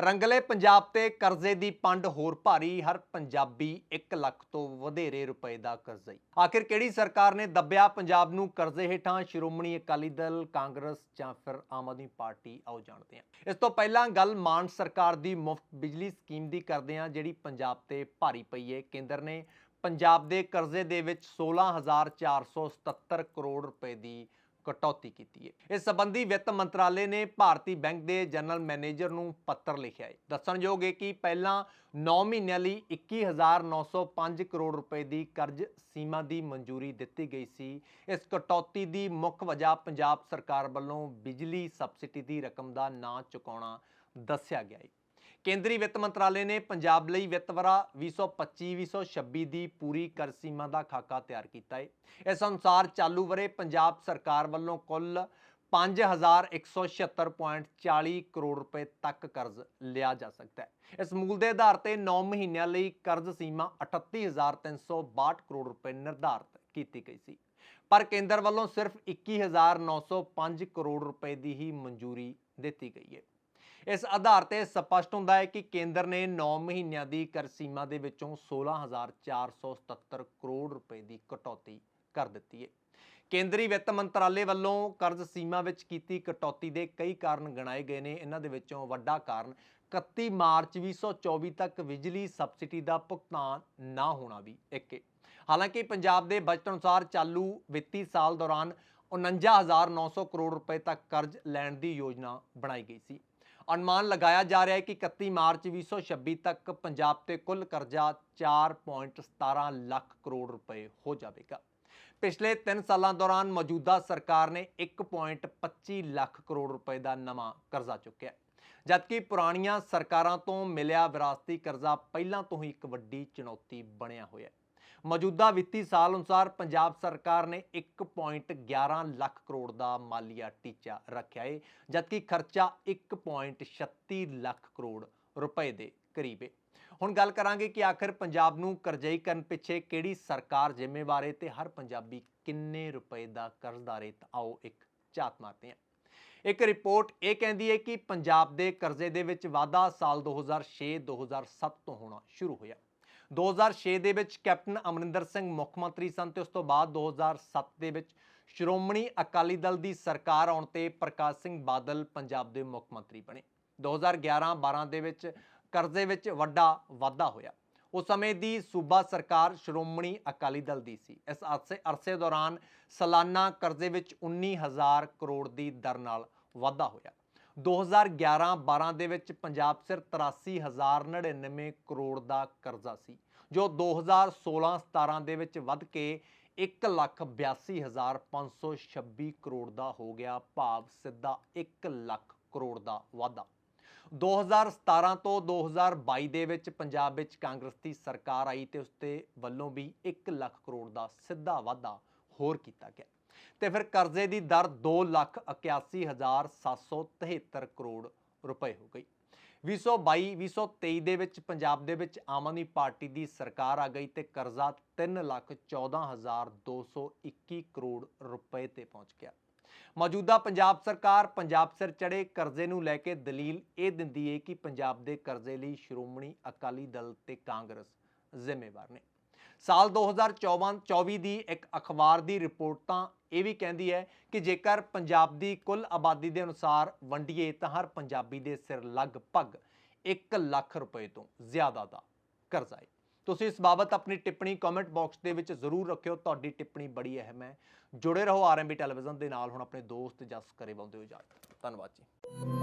ਰੰਗਲੇ ਪੰਜਾਬ ਤੇ ਕਰਜ਼ੇ ਦੀ ਪੰਡ ਹੋਰ ਭਾਰੀ, ਹਰ ਪੰਜਾਬੀ 1 ਲੱਖ ਤੋਂ ਵਧੇਰੇ ਰੁਪਏ ਦਾ ਕਰਜ਼ਈ ਆਖਿਰ ਕਿਹੜੀ ਸਰਕਾਰ ਨੇ ਦੱਬਿਆ ਪੰਜਾਬ ਨੂੰ ਕਰਜ਼ੇ ਹੇਠਾਂ? ਸ਼੍ਰੋਮਣੀ ਅਕਾਲੀ ਦਲ, ਕਾਂਗਰਸ ਜਾਂ ਫਿਰ ਆਮ ਆਦਮੀ ਪਾਰਟੀ? ਆਓ ਜਾਣਦੇ ਹਾਂ। ਇਸ ਤੋਂ ਪਹਿਲਾਂ ਗੱਲ ਮਾਨ ਸਰਕਾਰ ਦੀ ਮੁਫਤ ਬਿਜਲੀ ਸਕੀਮ ਦੀ ਕਰਦੇ ਹਾਂ, ਜਿਹੜੀ ਪੰਜਾਬ ਤੇ ਭਾਰੀ ਪਈ ਹੈ ਕੇਂਦਰ ਨੇ ਪੰਜਾਬ ਦੇ ਕਰਜ਼ੇ ਦੇ ਵਿੱਚ 16477 ਕਰੋੜ ਰੁਪਏ ਦੀ ਕਟੌਤੀ ਕੀਤੀ ਹੈ। ਇਸ ਸੰਬੰਧੀ ਵਿੱਤ ਮੰਤਰਾਲੇ ਨੇ ਭਾਰਤੀ ਬੈਂਕ ਦੇ ਜਨਰਲ ਮੈਨੇਜਰ ਨੂੰ ਪੱਤਰ ਲਿਖਿਆ ਹੈ। ਦੱਸਣਯੋਗ ਹੈ ਕਿ ਪਹਿਲਾਂ 9 ਮਹੀਨਿਆਂ ਲਈ 21905 ਕਰੋੜ ਰੁਪਏ ਦੀ ਕਰਜ਼ ਸੀਮਾ ਦੀ ਮਨਜ਼ੂਰੀ ਦਿੱਤੀ ਗਈ ਸੀ। ਇਸ ਕਟੌਤੀ ਦੀ ਮੁੱਖ ਵਜ੍ਹਾ ਪੰਜਾਬ ਸਰਕਾਰ ਵੱਲੋਂ ਬਿਜਲੀ ਸਬਸਿਡੀ ਦੀ ਰਕਮ ਦਾ ਨਾ ਚੁਕਾਉਣਾ ਦੱਸਿਆ ਗਿਆ ਹੈ। ਕੇਂਦਰੀ ਵਿੱਤ ਮੰਤਰਾਲੇ ਨੇ ਪੰਜਾਬ ਲਈ ਵਿੱਤ ਵਰਾ 2025-2026 ਦੀ ਪੂਰੀ ਕਰ ਸੀਮਾ ਦਾ ਖਾਕਾ ਤਿਆਰ ਕੀਤਾ ਹੈ ਇਸ ਅਨੁਸਾਰ ਚਾਲੂ ਵਰੇ ਪੰਜਾਬ ਸਰਕਾਰ ਵੱਲੋਂ ਕੁੱਲ 5176.40 ਕਰੋੜ ਰੁਪਏ ਤੱਕ ਕਰਜ਼ ਲਿਆ ਜਾ ਸਕਦਾ ਹੈ। ਇਸ ਮੂਲ ਦੇ ਆਧਾਰ ਤੇ 9 ਮਹੀਨਿਆਂ ਲਈ ਕਰਜ਼ ਸੀਮਾ 38362 ਕਰੋੜ ਰੁਪਏ ਨਿਰਧਾਰਤ ਕੀਤੀ ਗਈ ਸੀ। ਪਰ ਕੇਂਦਰ ਵੱਲੋਂ ਸਿਰਫ 21905 ਕਰੋੜ ਰੁਪਏ ਦੀ ਹੀ ਮਨਜ਼ੂਰੀ ਦਿੱਤੀ ਗਈ ਹੈ। ਇਸ ਆਧਾਰ ਤੇ ਸਪਸ਼ਟ ਹੁੰਦਾ ਹੈ ਕਿ ਕੇਂਦਰ ਨੇ 9 ਮਹੀਨਿਆਂ ਦੀ ਕਰ ਸੀਮਾ ਦੇ ਵਿੱਚੋਂ 16477 ਕਰੋੜ ਰੁਪਏ ਦੀ ਕਟੌਤੀ ਕਰ ਦਿੱਤੀ ਹੈ। ਕੇਂਦਰੀ ਵਿੱਤ ਮੰਤਰਾਲੇ ਵੱਲੋਂ ਕਰਜ਼ ਸੀਮਾ ਵਿੱਚ ਕੀਤੀ ਕਟੌਤੀ ਦੇ ਕਈ ਕਾਰਨ ਗਿਣਾਏ ਗਏ ਨੇ। ਇਹਨਾਂ ਦੇ ਵਿੱਚੋਂ ਵੱਡਾ ਕਾਰਨ 31 ਮਾਰਚ 2024 ਤੱਕ ਬਿਜਲੀ ਸਬਸਿਡੀ ਦਾ ਭੁਗਤਾਨ ਨਾ ਹੋਣਾ ਵੀ ਇੱਕ ਹੈ। ਹਾਲਾਂਕਿ ਪੰਜਾਬ ਦੇ ਬਜਟ ਅਨੁਸਾਰ ਚਾਲੂ ਵਿੱਤੀ ਸਾਲ ਦੌਰਾਨ 49900 ਕਰੋੜ ਰੁਪਏ ਤੱਕ ਕਰਜ਼ ਲੈਣ ਦੀ ਯੋਜਨਾ ਬਣਾਈ ਗਈ ਸੀ। ਅਨੁਮਾਨ ਲਗਾਇਆ ਜਾ ਰਿਹਾ ਹੈ ਕਿ 31 ਮਾਰਚ 2026 ਤੱਕ ਪੰਜਾਬ ਤੇ ਕੁੱਲ ਕਰਜ਼ਾ 4.17 ਲੱਖ ਕਰੋੜ ਰੁਪਏ ਹੋ ਜਾਵੇਗਾ। ਪਿਛਲੇ 3 ਸਾਲਾਂ ਦੌਰਾਨ ਮੌਜੂਦਾ ਸਰਕਾਰ ਨੇ 1.25 ਲੱਖ ਕਰੋੜ ਰੁਪਏ ਦਾ ਨਵਾਂ ਕਰਜ਼ਾ ਚੁੱਕਿਆ ਜਦਕਿ ਪੁਰਾਣੀਆਂ ਸਰਕਾਰਾਂ ਤੋਂ ਮਿਲਿਆ ਵਿਰਾਸਤੀ ਕਰਜ਼ਾ ਪਹਿਲਾਂ ਤੋਂ ਹੀ ਇੱਕ ਵੱਡੀ ਚੁਣੌਤੀ ਬਣਿਆ ਹੋਇਆ ਹੈ। ਮੌਜੂਦਾ ਵਿੱਤੀ ਸਾਲ ਅਨੁਸਾਰ ਪੰਜਾਬ ਸਰਕਾਰ ਨੇ 1.11 ਲੱਖ ਕਰੋੜ ਦਾ ਮਾਲੀਆ ਟੀਚਾ ਰੱਖਿਆ ਹੈ ਜਦਕਿ ਖਰਚਾ 1.36 ਲੱਖ ਕਰੋੜ ਰੁਪਏ ਦੇ ਕਰੀਬ ਹੈ ਹੁਣ ਗੱਲ ਕਰਾਂਗੇ ਕਿ ਆਖਿਰ ਪੰਜਾਬ ਨੂੰ ਕਰਜ਼ਈ ਕਰਨ ਪਿੱਛੇ ਕਿਹੜੀ ਸਰਕਾਰ ਜ਼ਿੰਮੇਵਾਰ ਹੈ ਤੇ ਹਰ ਪੰਜਾਬੀ ਕਿੰਨੇ ਰੁਪਏ ਦਾ ਕਰਜ਼ਦਾਰ ਹੈ ਤਾਂ ਆਓ ਇੱਕ ਝਾਤ ਮਾਰਦੇ ਹਾਂ। ਇੱਕ ਰਿਪੋਰਟ ਇਹ ਕਹਿੰਦੀ ਹੈ ਕਿ ਪੰਜਾਬ ਦੇ ਕਰਜ਼ੇ ਦੇ ਵਿੱਚ ਵਾਧਾ ਸਾਲ 2006-2007 ਤੋਂ ਹੋਣਾ ਸ਼ੁਰੂ ਹੋਇਆ। 2006 ਦੇ ਵਿੱਚ ਕੈਪਟਨ ਅਮਰਿੰਦਰ ਸਿੰਘ ਮੁੱਖ ਮੰਤਰੀ ਸਨ ਤੇ ਉਸ ਤੋਂ ਬਾਅਦ 2007 ਦੇ ਵਿੱਚ ਸ਼੍ਰੋਮਣੀ ਅਕਾਲੀ ਦਲ ਦੀ ਸਰਕਾਰ ਆਉਣ ਤੇ ਪ੍ਰਕਾਸ਼ ਸਿੰਘ ਬਾਦਲ ਪੰਜਾਬ ਦੇ ਮੁੱਖ ਮੰਤਰੀ ਬਣੇ। 2011-12 ਦੇ ਵਿੱਚ ਕਰਜ਼ੇ ਵਿੱਚ ਵੱਡਾ ਵਾਧਾ ਹੋਇਆ। ਉਸ ਸਮੇਂ ਦੀ ਸੂਬਾ ਸਰਕਾਰ ਸ਼੍ਰੋਮਣੀ ਅਕਾਲੀ ਦਲ ਦੀ ਸੀ। ਇਸ ਅਰਸੇ ਅਰਸੇ ਦੌਰਾਨ ਸਾਲਾਨਾ ਕਰਜ਼ੇ ਵਿੱਚ 19000 ਕਰੋੜ ਦੀ ਦਰ ਨਾਲ ਵਾਧਾ ਹੋਇਆ। 2011-12 ਦੇ ਵਿੱਚ ਪੰਜਾਬ ਸਿਰ 83099 ਕਰੋੜ ਦਾ ਕਰਜ਼ਾ ਸੀ, ਜੋ 2016-17 ਦੇ ਵਿੱਚ ਵੱਧ ਕੇ 182526 ਕਰੋੜ ਦਾ ਹੋ ਗਿਆ ਭਾਵ ਸਿੱਧਾ 1 ਲੱਖ ਕਰੋੜ ਦਾ ਵਾਧਾ। 2017 ਤੋਂ 2022 ਦੇ ਵਿੱਚ ਪੰਜਾਬ ਵਿੱਚ ਕਾਂਗਰਸ ਦੀ ਸਰਕਾਰ ਆਈ ਤੇ ਉਸ ਦੇ ਵੱਲੋਂ ਵੀ 1 ਲੱਖ ਕਰੋੜ ਦਾ ਸਿੱਧਾ ਵਾਧਾ ਹੋਰ ਕੀਤਾ ਗਿਆ। ਤੇ ਫਿਰ ਕਰਜ਼ੇ ਦੀ ਦਰ 281773 ਕਰੋੜ ਰੁਪਏ ਹੋ ਗਈ। 2022-2023 ਦੇ ਵਿੱਚ ਪੰਜਾਬ ਦੇ ਵਿੱਚ ਆਮ ਆਦਮੀ ਪਾਰਟੀ ਦੀ ਸਰਕਾਰ ਆ ਗਈ ਤੇ ਕਰਜ਼ਾ 314221 ਕਰੋੜ ਰੁਪਏ ਤੇ ਪਹੁੰਚ ਗਿਆ। ਮੌਜੂਦਾ ਪੰਜਾਬ ਸਰਕਾਰ, ਪੰਜਾਬ ਸਿਰ ਚੜੇ ਕਰਜ਼ੇ ਨੂੰ ਲੈ ਕੇ ਦਲੀਲ ਇਹ ਦਿੰਦੀ ਹੈ ਕਿ ਪੰਜਾਬ ਦੇ ਕਰਜ਼ੇ ਲਈ ਸ਼੍ਰੋਮਣੀ ਅਕਾਲੀ ਦਲ ਤੇ ਕਾਂਗਰਸ ਜ਼ਿੰਮੇਵਾਰ ਨੇ। ਸਾਲ 2024 ਦੀ ਇੱਕ ਅਖਬਾਰ ਦੀ ਰਿਪੋਰਟ ਤਾਂ ਇਹ ਵੀ ਕਹਿੰਦੀ ਹੈ ਕਿ ਜੇਕਰ ਪੰਜਾਬ ਦੀ ਕੁੱਲ ਆਬਾਦੀ ਦੇ ਅਨੁਸਾਰ ਵੰਡੀਏ ਤਾਂ ਹਰ ਪੰਜਾਬੀ ਦੇ ਸਿਰ ਲਗਭਗ 1 ਲੱਖ ਰੁਪਏ ਤੋਂ ਜ਼ਿਆਦਾ ਦਾ ਕਰਜ਼ਾ ਹੈ। ਤੁਸੀਂ ਇਸ ਬਾਬਤ ਆਪਣੀ ਟਿੱਪਣੀ ਕਮੈਂਟ ਬਾਕਸ ਦੇ ਵਿੱਚ ਜ਼ਰੂਰ ਰੱਖਿਓ। ਤੁਹਾਡੀ ਟਿੱਪਣੀ ਬੜੀ ਅਹਿਮ ਹੈ। ਜੁੜੇ ਰਹੋ ਆਰਐਮਬੀ ਟੈਲੀਵਿਜ਼ਨ ਦੇ ਨਾਲ। ਹੁਣ ਆਪਣੇ ਦੋਸਤ ਜਸ ਕਰੇ ਬੰਦੇ ਹੋ ਜਾ ਧੰਨਵਾਦ ਜੀ।